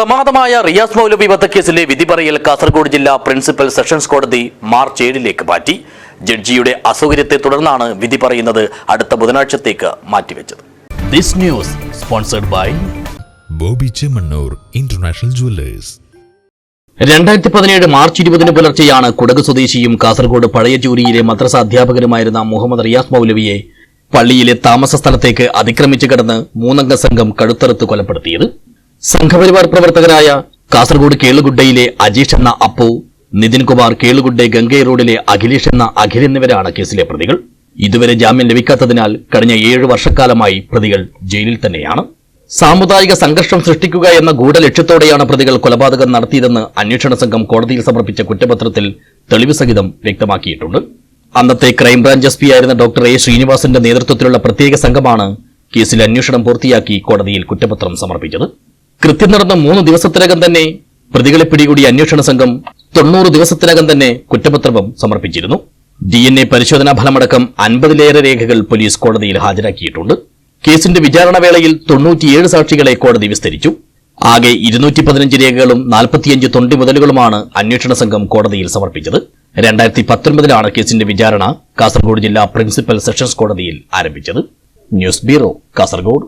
പ്രമാദമായ റിയാസ് മൗലവി വധക്കേസിലെ വിധി പറയൽ കാസർഗോഡ് ജില്ലാ പ്രിൻസിപ്പൽ സെഷൻസ് കോടതി മാർച്ച് ഏഴിലേക്ക് മാറ്റി. ജഡ്ജിയുടെ അസൗകര്യത്തെ തുടർന്നാണ് വിധി പറയുന്നത് അടുത്ത ബുധനാഴ്ചത്തേക്ക് മാറ്റിവെച്ചത്. This news sponsored by Bobby Chemmanur international jewellers. രണ്ടായിരത്തി പതിനേഴ് മാർച്ച് ഇരുപതിന് പുലർച്ചെയാണ് കുടക് സ്വദേശിയും കാസർഗോഡ് പഴയ ജൂരിയിലെ മദ്രസ അധ്യാപകനുമായിരുന്ന മുഹമ്മദ് റിയാസ് മൗലവിയെ പള്ളിയിലെ താമസ സ്ഥലത്തേക്ക് അതിക്രമിച്ചു കടന്ന് മൂന്നംഗ സംഘം കഴുത്തറുത്ത് കൊലപ്പെടുത്തിയത്. സംഘപരിവാർ പ്രവർത്തകരായ കാസർഗോഡ് കേളുഗുഡയിലെ അജീഷ് എന്ന അപ്പു നിതിൻകുമാർ കേളുഗുഡെ ഗംഗൈ റോഡിലെ അഖിലേഷ് എന്ന അഖിൽ എന്നിവരാണ് കേസിലെ പ്രതികൾ. ഇതുവരെ ജാമ്യം ലഭിക്കാത്തതിനാൽ കഴിഞ്ഞ ഏഴ് വർഷക്കാലമായി പ്രതികൾ ജയിലിൽ തന്നെയാണ്. സാമുദായിക സംഘർഷം സൃഷ്ടിക്കുക എന്ന ഗൂഢലക്ഷ്യത്തോടെയാണ് പ്രതികൾ കൊലപാതകം നടത്തിയതെന്ന് അന്വേഷണ സംഘം കോടതിയിൽ സമർപ്പിച്ച കുറ്റപത്രത്തിൽ തെളിവ് സഹിതം വ്യക്തമാക്കിയിട്ടുണ്ട്. അന്നത്തെ ക്രൈംബ്രാഞ്ച് എസ് പി ആയിരുന്ന ഡോക്ടർ എ ശ്രീനിവാസന്റെ നേതൃത്വത്തിലുള്ള പ്രത്യേക സംഘമാണ് കേസിൽ അന്വേഷണം പൂർത്തിയാക്കി കോടതിയിൽ കുറ്റപത്രം സമർപ്പിച്ചത്. കൃത്യം നടന്ന മൂന്ന് ദിവസത്തിനകം തന്നെ പ്രതികളെ പിടികൂടിയ അന്വേഷണ സംഘം തൊണ്ണൂറ് ദിവസത്തിനകം തന്നെ കുറ്റപത്രവും സമർപ്പിച്ചിരുന്നു. ഡി എൻ എ പരിശോധനാ ഫലമടക്കം അൻപതിലേറെ രേഖകൾ പോലീസ് കോടതിയിൽ ഹാജരാക്കിയിട്ടുണ്ട്. കേസിന്റെ വിചാരണവേളയിൽ തൊണ്ണൂറ്റിയേഴ് സാക്ഷികളെ കോടതി വിസ്തരിച്ചു. ആകെ ഇരുന്നൂറ്റി പതിനഞ്ച് രേഖകളും നാൽപ്പത്തിയഞ്ച് തൊണ്ടി മുതലുകളുമാണ് അന്വേഷണ സംഘം കോടതിയിൽ സമർപ്പിച്ചത്. രണ്ടായിരത്തി പത്തൊൻപതിലാണ് കേസിന്റെ വിചാരണ കാസർഗോഡ് ജില്ലാ പ്രിൻസിപ്പൽ സെഷൻസ് കോടതിയിൽ ആരംഭിച്ചത്. News bureau Kasaragod.